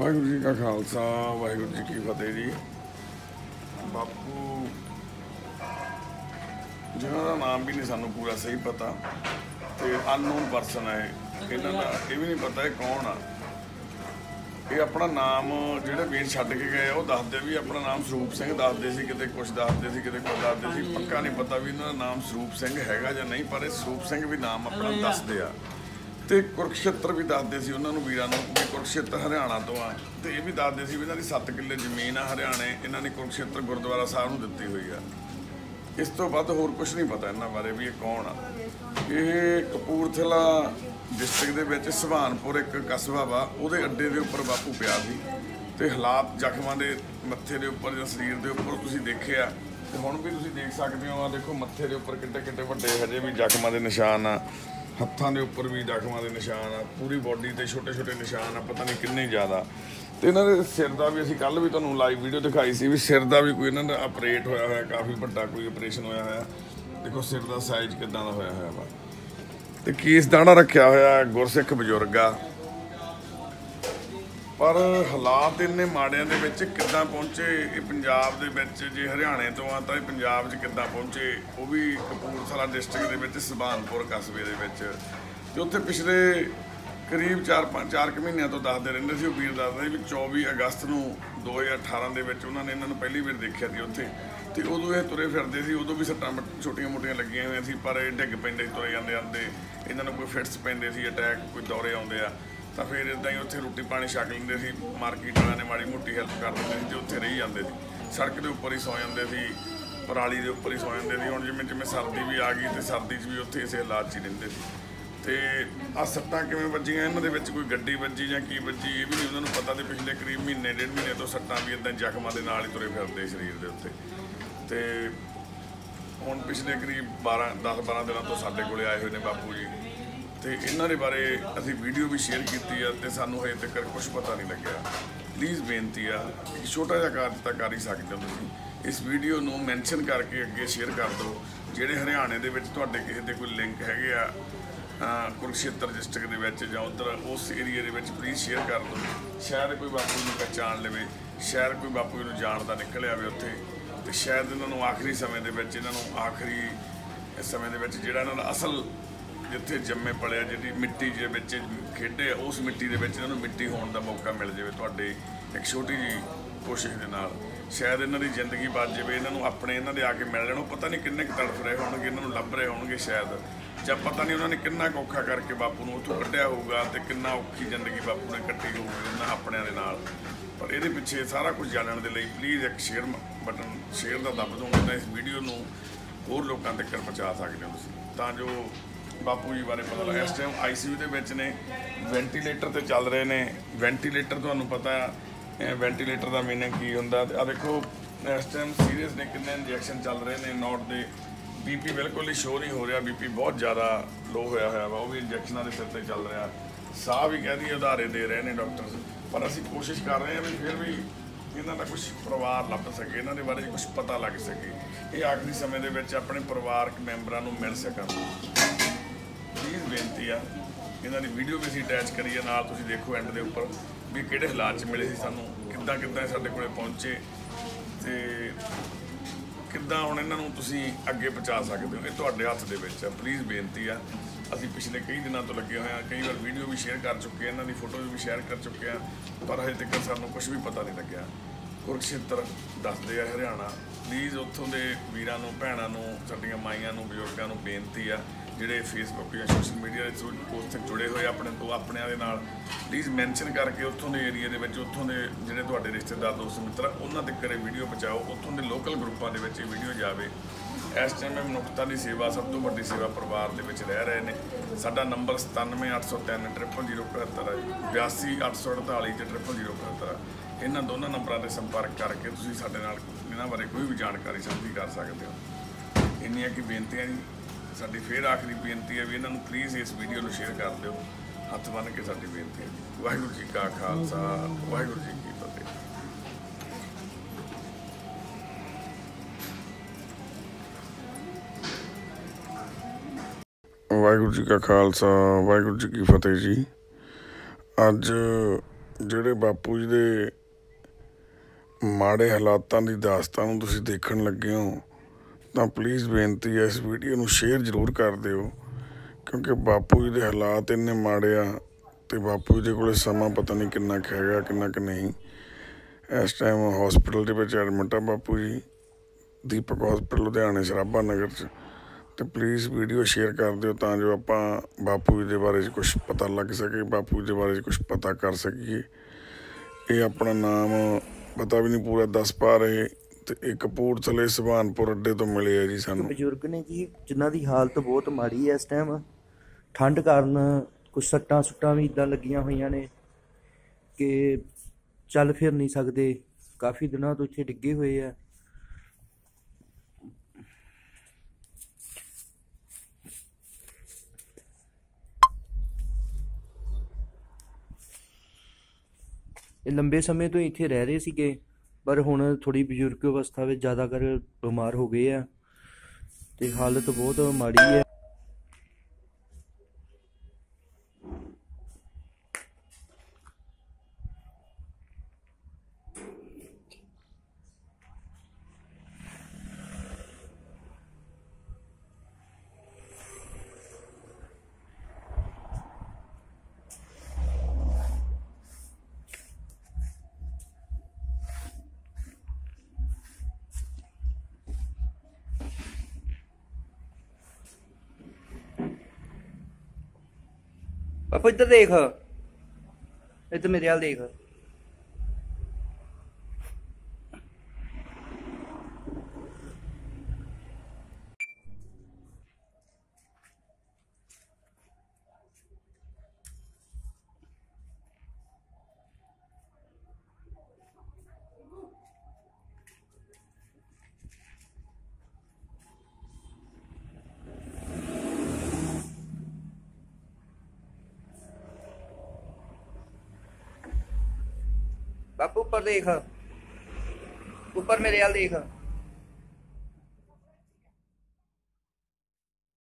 ਵਾਹਿਗੁਰੂ ਜੀ ਕਾ ਖਾਲਸਾ ਵਾਹਿਗੁਰੂ ਜੀ ਕੀ ਫਤਿਹ ਜੀ। ਬਾਪੂ ਜਿਹਨਾਂ ਦਾ ਨਾਮ ਵੀ ਨਹੀਂ ਸਾਨੂੰ ਪੂਰਾ ਸਹੀ ਪਤਾ ਤੇ ਅਨਨੋਨ ਪਰਸਨ ਹੈ ਇਹਨਾਂ ਦਾ ਇਹ ਵੀ ਨਹੀਂ ਪਤਾ ਇਹ ਕੌਣ ਆ। ਇਹ ਆਪਣਾ ਨਾਮ ਜਿਹੜੇ ਵੀਰ ਛੱਡ ਕੇ ਗਏ ਉਹ ਦੱਸਦੇ ਵੀ ਆਪਣਾ ਨਾਮ ਸਰੂਪ ਸਿੰਘ ਦੱਸਦੇ ਸੀ ਕਿਤੇ ਕੁਝ ਦੱਸਦੇ ਸੀ ਕਿਤੇ ਕੁਝ ਦੱਸਦੇ ਸੀ। ਪੱਕਾ ਨਹੀਂ ਪਤਾ ਵੀ ਇਹਨਾਂ ਦਾ ਨਾਮ ਸਰੂਪ ਸਿੰਘ ਹੈਗਾ ਜਾਂ ਨਹੀਂ ਪਰ ਇਹ ਸਰੂਪ ਸਿੰਘ ਵੀ ਨਾਮ ਆਪਣਾ ਦੱਸਦੇ ਆ। ਤੇ ਕੁਰਕਸ਼ੇਤਰ ਵੀ ਦੱਸਦੇ ਸੀ ਉਹਨਾਂ ਨੂੰ ਵੀਰਾਂ ਨੂੰ ਕਿ ਕੁਰਕਸ਼ੇਤਰ ਹਰਿਆਣਾ ਤੋਂ ਆ। ਤੇ ਇਹ ਵੀ ਦੱਸਦੇ ਸੀ ਵੀ ਇਹਨਾਂ ਦੀ 7 ਕਿੱਲੇ ਜ਼ਮੀਨ ਆ ਹਰਿਆਣੇ, ਇਹਨਾਂ ਨੇ ਕੁਰਕਸ਼ੇਤਰ ਗੁਰਦੁਆਰਾ ਸਾਹਿਬ ਨੂੰ ਦਿੱਤੀ ਹੋਈ ਆ। ਇਸ ਤੋਂ ਵੱਧ ਹੋਰ ਕੁਝ ਨਹੀਂ ਪਤਾ ਇਹਨਾਂ ਬਾਰੇ ਵੀ ਇਹ ਕੌਣ ਆ। ਇਹ ਕਪੂਰਥਲਾ ਡਿਸਟ੍ਰਿਕਟ ਦੇ ਵਿੱਚ ਸੁਭਾਨਪੁਰ ਇੱਕ ਕਸਬਾ ਵਾ, ਉਹਦੇ ਅੱਡੇ ਦੇ ਉੱਪਰ ਬਾਪੂ ਪਿਆ ਸੀ। ਤੇ ਹਾਲਾਤ ਜ਼ਖਮਾਂ ਦੇ ਮੱਥੇ ਦੇ ਉੱਪਰ ਜਾਂ ਸਰੀਰ ਦੇ ਉੱਪਰ ਤੁਸੀਂ ਦੇਖਿਆ, ਤੇ ਹੁਣ ਵੀ ਤੁਸੀਂ ਦੇਖ ਸਕਦੇ ਹੋ ਆ ਦੇਖੋ ਮੱਥੇ ਦੇ ਉੱਪਰ ਕਿੱਡੇ ਕਿੱਡੇ ਵੱਡੇ ਹਜੇ ਵੀ ਜ਼ਖਮਾਂ ਦੇ ਨਿਸ਼ਾਨ ਆ। ਹੱਥਾਂ ਦੇ ਉੱਪਰ ਵੀ ਜ਼ਖਮਾਂ ਦੇ ਨਿਸ਼ਾਨ ਆ, ਪੂਰੀ ਬਾਡੀ ਤੇ ਛੋਟੇ ਛੋਟੇ ਨਿਸ਼ਾਨ ਆ, ਪਤਾ ਨਹੀਂ ਕਿੰਨੇ ਜ਼ਿਆਦਾ। ਤੇ ਇਹਨਾਂ ਦੇ ਸਿਰ ਦਾ ਵੀ ਅਸੀਂ ਕੱਲ ਵੀ ਤੁਹਾਨੂੰ ਲਾਈਵ ਵੀਡੀਓ ਦਿਖਾਈ ਸੀ ਵੀ ਸਿਰ ਦਾ ਵੀ ਕੋਈ ਇਹਨਾਂ ਦਾ ਆਪਰੇਟ ਹੋਇਆ ਹੋਇਆ, ਕਾਫੀ ਵੱਡਾ ਕੋਈ ਆਪਰੇਸ਼ਨ ਹੋਇਆ ਹੋਇਆ। ਦੇਖੋ ਸਿਰ ਦਾ ਸਾਈਜ਼ ਕਿਦਾਂ ਦਾ ਹੋਇਆ ਹੋਇਆ ਵਾ। ਤੇ ਕੇਸ ਦਾਣਾ ਰੱਖਿਆ ਹੋਇਆ ਗੁਰਸਿੱਖ ਬਜ਼ੁਰਗ ਆ। ਪਰ ਹਾਲਾਤ ਇੰਨੇ ਮਾੜਿਆਂ ਦੇ ਵਿੱਚ ਕਿੱਦਾਂ ਪਹੁੰਚੇ? ਇਹ ਪੰਜਾਬ ਦੇ ਵਿੱਚ ਜੇ ਹਰਿਆਣੇ ਤੋਂ ਆ, ਤਾਂ ਇਹ ਪੰਜਾਬ 'ਚ ਕਿੱਦਾਂ ਪਹੁੰਚੇ? ਉਹ ਵੀ ਕਪੂਰਥਲਾ ਡਿਸਟ੍ਰਿਕਟ ਦੇ ਵਿੱਚ, ਸੁਭਾਨਪੁਰ ਕਸਬੇ ਦੇ ਵਿੱਚ। ਤੇ ਉੱਥੇ ਪਿਛਲੇ ਕਰੀਬ 4-5 4 ਮਹੀਨਿਆਂ ਤੋਂ ਦੱਸਦੇ ਰਹਿੰਦੇ ਸੀ, ਉਹ ਵੀਰ ਦੱਸਦਾ ਸੀ ਵੀ 24 ਅਗਸਤ ਨੂੰ 2018 ਦੇ ਵਿੱਚ ਉਹਨਾਂ ਨੇ ਇਹਨਾਂ ਨੂੰ ਪਹਿਲੀ ਵਾਰ ਦੇਖਿਆ ਸੀ ਉੱਥੇ। ਤੇ ਉਦੋਂ ਇਹ ਤੁਰੇ ਫਿਰਦੇ ਸੀ, ਉਦੋਂ ਵੀ ਸੱਟਾਂ ਛੋਟੀਆਂ ਮੋਟੀਆਂ ਲੱਗੀਆਂ ਹੋਈਆਂ ਸੀ, ਪਰ ਇਹ ਡਿੱਗ ਪੈਂਦੇ ਸੀ, ਤੁਰੇ ਜਾਂਦੇ ਜਾਂਦੇ ਇਹਨਾਂ ਨੂੰ ਕੋਈ ਫਿਟਸ ਪੈਂਦੇ ਸੀ, ਅਟੈਕ, ਕੋਈ ਦੌਰੇ ਆਉਂਦੇ ਆ। ਤਾਂ ਫਿਰ ਇਦਾਂ ਹੀ ਉੱਥੇ ਰੋਟੀ ਪਾਣੀ ਛਕ ਲੈਂਦੇ ਸੀ ਮਾਰਕੀਟ ਵਾਲਿਆਂ ਨੇ ਮਾੜੀ ਮੋਟੀ ਹੈਲਪ ਕਰ ਦਿੰਦੇ ਸੀ ਤੇ ਉੱਥੇ ਰਹੀ ਜਾਂਦੇ ਸੀ। ਸੜਕ ਦੇ ਉੱਪਰ ਹੀ ਸੌ ਜਾਂਦੇ ਸੀ, ਪਰਾਲੀ ਦੇ ਉੱਪਰ ਹੀ ਸੌ ਜਾਂਦੇ ਸੀ। ਹੁਣ ਜਿਵੇਂ ਜਿਵੇਂ ਸਰਦੀ ਵੀ ਆ ਗਈ ਤੇ ਸਰਦੀ 'ਚ ਵੀ ਉੱਥੇ ਇਸੇ ਹਾਲਾਤ 'ਚ ਹੀ ਰਹਿੰਦੇ ਸੀ। ਤੇ ਆ ਸੱਟਾਂ ਕਿਵੇਂ ਵੱਜੀਆਂ, ਇਹਨਾਂ ਦੇ ਵਿੱਚ ਕੋਈ ਗੱਡੀ ਵੱਜੀ ਜਾਂ ਕੀ ਵੱਜੀ, ਇਹ ਵੀ ਨਹੀਂ ਉਹਨਾਂ ਨੂੰ ਪਤਾ ਤੇ ਪਿਛਲੇ ਕਰੀਬ ਮਹੀਨੇ, ਡੇਢ ਮਹੀਨੇ ਤੋਂ ਸੱਟਾਂ ਵੀ ਇਦਾਂ ਜ਼ਖਮਾਂ ਦੇ ਨਾਲ ਹੀ ਤੁਰੇ ਫਿਰਦੇ ਸਰੀਰ ਦੇ ਉੱਤੇ। ਤੇ ਹੁਣ ਪਿਛਲੇ ਕਰੀਬ 12 10 12 ਦਿਨਾਂ ਤੋਂ ਸਾਡੇ ਕੋਲੇ ਆਏ ਹੋਏ ਨੇ ਬਾਪੂ ਜੀ। ਤੇ ਇਹਨਾਂ ਦੇ ਬਾਰੇ ਅਸੀਂ ਵੀਡੀਓ ਵੀ ਸ਼ੇਅਰ ਕੀਤੀ ਆ ਤੇ ਸਾਨੂੰ ਹਜੇ ਤੱਕ ਕੁਝ ਪਤਾ ਨਹੀਂ ਲੱਗਿਆ। ਪਲੀਜ਼ ਬੇਨਤੀ ਆ ਇੱਕ ਛੋਟਾ ਜਿਹਾ ਕਾਰਜ ਤਾਂ ਕਰ ਹੀ ਸਕਦੇ ਹੋ ਤੁਸੀਂ। ਇਸ ਵੀਡੀਓ ਨੂੰ ਮੈਂਸ਼ਨ ਕਰਕੇ ਅੱਗੇ ਸ਼ੇਅਰ ਕਰ ਦਿਓ। ਜਿਹੜੇ ਹਰਿਆਣੇ ਦੇ ਵਿੱਚ ਤੁਹਾਡੇ ਕਿਸੇ ਦੇ ਕੋਈ ਲਿੰਕ ਹੈਗੇ ਆ ਕੁਰਕਸ਼ੇਤਰ ਡਿਸਟ੍ਰਿਕਟ ਦੇ ਵਿੱਚ ਜਾਂ ਉਧਰ ਉਸ ਏਰੀਆ ਦੇ ਵਿੱਚ ਪਲੀਜ਼ ਸ਼ੇਅਰ ਕਰ ਦਿਓ। ਸ਼ਾਇਦ ਕੋਈ ਬਾਪੂ ਨੂੰ ਪਹਿਚਾਣ ਲਵੇ, ਸ਼ਾਇਦ ਕੋਈ ਬਾਪੂ ਨੂੰ ਜਾਣਦਾ ਨਿਕਲ ਆਵੇ ਉੱਥੇ, ਤੇ ਸ਼ਾਇਦ ਇਹਨਾਂ ਨੂੰ ਆਖਰੀ ਸਮੇਂ ਦੇ ਵਿੱਚ, ਇਹਨਾਂ ਨੂੰ ਆਖਰੀ ਸਮੇਂ ਦੇ ਵਿੱਚ ਜਿਹੜਾ ਇਹਨਾਂ ਦਾ ਅਸਲ ਜਿੱਥੇ ਜੰਮੇ ਪਲਿਆ ਜਿਹੜੀ ਮਿੱਟੀ ਦੇ ਵਿੱਚ ਖੇਡੇ, ਉਸ ਮਿੱਟੀ ਦੇ ਵਿੱਚ ਇਹਨਾਂ ਨੂੰ ਮਿੱਟੀ ਹੋਣ ਦਾ ਮੌਕਾ ਮਿਲ ਜਾਵੇ ਤੁਹਾਡੇ ਇੱਕ ਛੋਟੀ ਜੀ ਕੋਸ਼ਿਸ਼ ਦੇ ਨਾਲ। ਸ਼ਾਇਦ ਇਹਨਾਂ ਦੀ ਜ਼ਿੰਦਗੀ ਬਚ ਜਾਵੇ, ਇਹਨਾਂ ਨੂੰ ਆਪਣੇ ਇਹਨਾਂ ਦੇ ਆ ਕੇ ਮਿਲ ਲੈਣ ਉਹ ਪਤਾ ਨਹੀਂ ਕਿੰਨੇ ਕੁ ਤੜਫ ਰਹੇ ਹੋਣਗੇ, ਇਹਨਾਂ ਨੂੰ ਲੱਭ ਰਹੇ ਹੋਣਗੇ ਸ਼ਾਇਦ। ਜਾਂ ਪਤਾ ਨਹੀਂ ਉਹਨਾਂ ਨੇ ਕਿੰਨਾ ਕੁ ਔਖਾ ਕਰਕੇ ਬਾਪੂ ਨੂੰ ਉੱਥੋਂ ਕੱਢਿਆ ਹੋਊਗਾ ਤੇ ਕਿੰਨਾ ਔਖੀ ਜ਼ਿੰਦਗੀ ਬਾਪੂ ਨੇ ਕੱਟੀ ਹੋਊਗੀ ਉਹਨਾਂ ਆਪਣਿਆਂ ਦੇ ਨਾਲ। ਪਰ ਇਹਦੇ ਪਿੱਛੇ ਸਾਰਾ ਕੁਝ ਜਾਣਨ ਦੇ ਲਈ ਪਲੀਜ਼ ਇੱਕ ਸ਼ੇਅਰ ਬਟਨ ਸ਼ੇਅਰ ਦਾ ਦੱਬ ਦੋਗੇ ਤਾਂ ਇਸ ਵੀਡੀਓ ਨੂੰ ਹੋਰ ਲੋਕਾਂ ਤੱਕ ਪਹੁੰਚਾ ਸਕਦੇ ਹੋ ਤੁਸੀਂ। ਤਾਂ ਜੋ ਬਾਪੂ ਜੀ ਬਾਰੇ ਪਤਾ ਲੱਗੇ। ਇਸ ਟਾਈਮ ਆਈਸੀਯੂ ਦੇ ਵਿੱਚ ਨੇ ਵੈਂਟੀਲੇਟਰ ਤੇ ਚੱਲ ਰਹੇ ਨੇ। ਵੈਂਟੀਲੇਟਰ ਤੁਹਾਨੂੰ ਪਤਾ ਹੈ ਵੈਂਟੀਲੇਟਰ ਦਾ ਮੀਨਿੰਗ ਕੀ ਹੁੰਦਾ ਆ ਦੇਖੋ, ਇਸ ਟਾਈਮ ਸੀਰੀਅਸ ਨੇ ਕਿੰਨੇ ਇੰਜੈਕਸ਼ਨ ਚੱਲ ਰਹੇ ਨੇ ਨੋਟ ਦੇ। ਬੀਪੀ ਬਿਲਕੁਲ ਹੀ ਸ਼ੋ ਨਹੀਂ ਹੋ ਰਿਹਾ ਬੀਪੀ ਬਹੁਤ ਜ਼ਿਆਦਾ ਲੋ ਹੋਇਆ ਹੋਇਆ ਵਾ, ਉਹ ਵੀ ਇੰਜੈਕਸ਼ਨਾਂ ਦੇ ਸਿਰ ਤੇ ਚੱਲ ਰਿਹਾ। ਸਾਹ ਵੀ ਕਹਿੰਦੀ ਉਧਾਰੇ ਦੇ ਰਹੇ ਨੇ ਡਾਕਟਰ ਪਰ ਅਸੀਂ ਕੋਸ਼ਿਸ਼ ਕਰ ਰਹੇ ਹਾਂ ਵੀ ਫਿਰ ਵੀ ਇਹਨਾਂ ਦਾ ਕੁਝ ਪਰਿਵਾਰ ਲੱਭ ਸਕੇ, ਇਹਨਾਂ ਦੇ ਬਾਰੇ ਕੁਝ ਪਤਾ ਲੱਗ ਸਕੇ। ਇਹ ਆਖਰੀ ਸਮੇਂ ਦੇ ਵਿੱਚ ਆਪਣੇ ਪਰਿਵਾਰਕ ਮੈਂਬਰਾਂ ਨੂੰ ਮਿਲ ਸਕਣ। ਬੇਨਤੀ ਆ। ਇਹਨਾਂ ਦੀ ਵੀਡੀਓ ਵੀ ਅਸੀਂ ਅਟੈਚ ਕਰੀ ਆ, ਨਾਲ ਤੁਸੀਂ ਦੇਖੋ ਐਂਡ ਦੇ ਉੱਪਰ ਵੀ ਕਿਹੜੇ ਹਾਲਾਤ 'ਚ ਮਿਲੇ ਸੀ ਸਾਨੂੰ, ਕਿੱਦਾਂ ਕਿੱਦਾਂ ਇਹ ਸਾਡੇ ਕੋਲੇ ਪਹੁੰਚੇ ਤੇ ਕਿੱਦਾਂ ਹੁਣ ਇਹਨਾਂ ਨੂੰ ਤੁਸੀਂ ਅੱਗੇ ਪਹੁੰਚਾ ਸਕਦੇ ਹੋ। ਇਹ ਤੁਹਾਡੇ ਹੱਥ ਦੇ ਵਿੱਚ ਆ। ਪਲੀਜ਼ ਬੇਨਤੀ ਆ। ਅਸੀਂ ਪਿਛਲੇ ਕਈ ਦਿਨਾਂ ਤੋਂ ਲੱਗੇ ਹੋਏ ਆ। ਕਈ ਵਾਰ ਵੀਡੀਓ ਵੀ ਸ਼ੇਅਰ ਕਰ ਚੁੱਕੇ ਆ। ਇਹਨਾਂ ਦੀ ਫੋਟੋਜ਼ ਵੀ ਸ਼ੇਅਰ ਕਰ ਚੁੱਕੇ ਆ। ਪਰ ਹਜੇ ਤੱਕ ਸਾਨੂੰ ਕੁਝ ਵੀ ਪਤਾ ਨਹੀਂ ਲੱਗਿਆ। ਕੁਰਕਸ਼ੇਤਰ ਦੱਸਦੇ ਆ ਹਰਿਆਣਾ। ਪਲੀਜ਼ ਉੱਥੋਂ ਦੇ ਵੀਰਾਂ ਨੂੰ ਭੈਣਾਂ ਨੂੰ ਸਾਡੀਆਂ ਮਾਈਆਂ ਨੂੰ ਬਜ਼ੁਰਗਾਂ ਨੂੰ ਬੇਨਤੀ ਆ ਜਿਹੜੇ ਫੇਸਬੁੱਕ ਜਾਂ ਸੋਸ਼ਲ ਮੀਡੀਆ ਦੇ ਥਰੂ ਉਸ ਤੱਕ ਜੁੜੇ ਹੋਏ ਆਪਣੇ ਤੋਂ ਆਪਣਿਆਂ ਦੇ ਨਾਲ ਪਲੀਜ਼ ਮੈਂਸ਼ਨ ਕਰਕੇ ਉੱਥੋਂ ਦੇ ਏਰੀਆ ਦੇ ਵਿੱਚ ਉੱਥੋਂ ਦੇ ਜਿਹੜੇ ਤੁਹਾਡੇ ਰਿਸ਼ਤੇਦਾਰ ਦੋਸਤ ਮਿੱਤਰ ਆ, ਉਹਨਾਂ ਤੱਕ ਕਰੇ ਵੀਡੀਓ ਪਹੁੰਚਾਓ ਉੱਥੋਂ ਦੇ ਲੋਕਲ ਗਰੁੱਪਾਂ ਦੇ ਵਿੱਚ ਇਹ ਵੀਡੀਓ ਜਾਵੇ। ਇਸ ਟਾਈਮ ਇਹ ਮਨੁੱਖਤਾ ਦੀ ਸੇਵਾ ਸਭ ਤੋਂ ਵੱਡੀ ਸੇਵਾ ਪਰਿਵਾਰ ਦੇ ਵਿੱਚ ਰਹਿ ਰਹੇ ਨੇ। ਸਾਡਾ ਨੰਬਰ 97803 0075 ਹੈ 82848 ਤੇ 0075 ਇਹਨਾਂ ਦੋਨਾਂ ਨੰਬਰਾਂ ਤੇ ਸੰਪਰਕ ਕਰਕੇ ਤੁਸੀਂ ਸਾਡੇ ਨਾਲ ਇਹਨਾਂ ਬਾਰੇ ਕੋਈ ਵੀ ਜਾਣਕਾਰੀ ਸਾਂਝੀ ਕਰ ਸਕਦੇ ਹੋ। ਇੰਨੀਆਂ ਕੀ ਬੇਨਤੀਆਂ ਜੀ, ਸਾਡੀ ਫੇਰ ਆਖਰੀ ਬੇਨਤੀ ਹੈ ਵੀ ਇਹਨਾਂ ਨੂੰ ਪਲੀਜ਼ ਇਸ ਵੀਡੀਓ ਨੂੰ ਸ਼ੇਅਰ ਕਰ ਦਿਓ। ਹੱਥ ਬੰਨ੍ਹ ਕੇ ਸਾਡੀ ਬੇਨਤੀ ਹੈ ਜੀ। ਵਾਹਿਗੁਰੂ ਜੀ ਕਾ ਖਾਲਸਾ, ਵਾਹਿਗੁਰੂ ਜੀ ਕੀ ਫਤਿਹ। ਵਾਹਿਗੁਰੂ ਜੀ ਕਾ ਖਾਲਸਾ, ਵਾਹਿਗੁਰੂ ਜੀ ਕੀ ਫਤਿਹ ਜੀ। ਅੱਜ ਜਿਹੜੇ ਬਾਪੂ ਜੀ ਦੇ ਮਾੜੇ ਹਾਲਾਤਾਂ ਦੀ ਦਾਸਤਾਨ ਨੂੰ ਤੁਸੀਂ ਦੇਖਣ ਲੱਗੇ ਹੋ, ਤਾਂ ਪਲੀਜ਼ ਬੇਨਤੀ ਹੈ ਇਸ ਵੀਡੀਓ ਨੂੰ ਸ਼ੇਅਰ ਜ਼ਰੂਰ ਕਰ ਦਿਓ, ਕਿਉਂਕਿ ਬਾਪੂ ਜੀ ਦੇ ਹਾਲਾਤ ਇੰਨੇ ਮਾੜੇ ਆ ਤੇ ਬਾਪੂ ਜੀ ਦੇ ਕੋਲੇ ਸਮਾਂ ਪਤਾ ਨਹੀਂ ਕਿੰਨਾ ਕੁ ਹੈਗਾ, ਕਿੰਨਾ ਕੁ ਨਹੀਂ। ਇਸ ਟਾਈਮ ਹਸਪੀਟਲ ਦੇ ਵਿੱਚ ਐਡਮਿਟ ਆ ਬਾਪੂ ਜੀ, ਦੀਪਕ ਹਸਪੀਟਲ ਲੁਧਿਆਣੇ ਸਰਾਭਾ ਨਗਰ ਚ। ਤੇ ਪਲੀਜ਼ ਵੀਡੀਓ ਸ਼ੇਅਰ ਕਰ ਦਿਓ ਤਾਂ ਜੋ ਆਪਾਂ ਬਾਪੂ ਜੀ ਦੇ ਬਾਰੇ ਕੁਝ ਪਤਾ ਲੱਗ ਸਕੇ, ਬਾਪੂ ਜੀ ਦੇ ਬਾਰੇ ਕੁਝ ਪਤਾ ਕਰ ਸਕੀਏ। ਇਹ ਆਪਣਾ ਨਾਮ ਪਤਾ ਵੀ ਨਹੀਂ ਪੂਰਾ ਦੱਸ ਪਾ ਰਹੇ ਤੇ ਇਹ ਕਪੂਰਥਲੇ ਸੁਭਾਨਪੁਰ ਅੱਡੇ ਤੋਂ ਮਿਲੇ ਆ ਜੀ ਸਾਨੂੰ। ਬਜ਼ੁਰਗ ਨੇ ਜੀ ਜਿਨ੍ਹਾਂ ਦੀ ਹਾਲਤ ਬਹੁਤ ਮਾੜੀ ਹੈ ਇਸ ਟਾਈਮ ਠੰਡ ਕਾਰਨ ਕੁਝ ਸੱਟਾਂ ਸੁੱਟਾਂ ਵੀ ਇਦਾਂ ਲੱਗੀਆਂ ਹੋਈਆਂ ਨੇ ਕਿ ਚੱਲ ਫਿਰ ਨਹੀਂ ਸਕਦੇ। ਕਾਫੀ ਦਿਨਾਂ ਤੋਂ ਇੱਥੇ ਡਿੱਗੇ ਹੋਏ ਆ। ਇਹ ਲੰਬੇ ਸਮੇਂ ਤੋਂ ਇੱਥੇ ਰਹਿ ਰਹੇ ਸੀਗੇ, ਪਰ ਹੁਣ ਥੋੜੀ ਬਜ਼ੁਰਗ ਅਵਸਥਾ ਵਿੱਚ ਜ਼ਿਆਦਾ ਕਰ ਬਿਮਾਰ ਹੋ ਗਏ ਆ ਤੇ ਹਾਲਤ ਬਹੁਤ ਮਾੜੀ ਹੈ। ਪਾਪਾ ਇੱਧਰ ਦੇਖ ਇੱਧਰ ਮੇਰੇ ਹਾਲ ਦੇਖ ਬਾਪੂ ਉੱਪਰ ਦੇਖ। ਉੱਪਰ ਮੇਰੇ ਵੱਲ ਦੇਖ।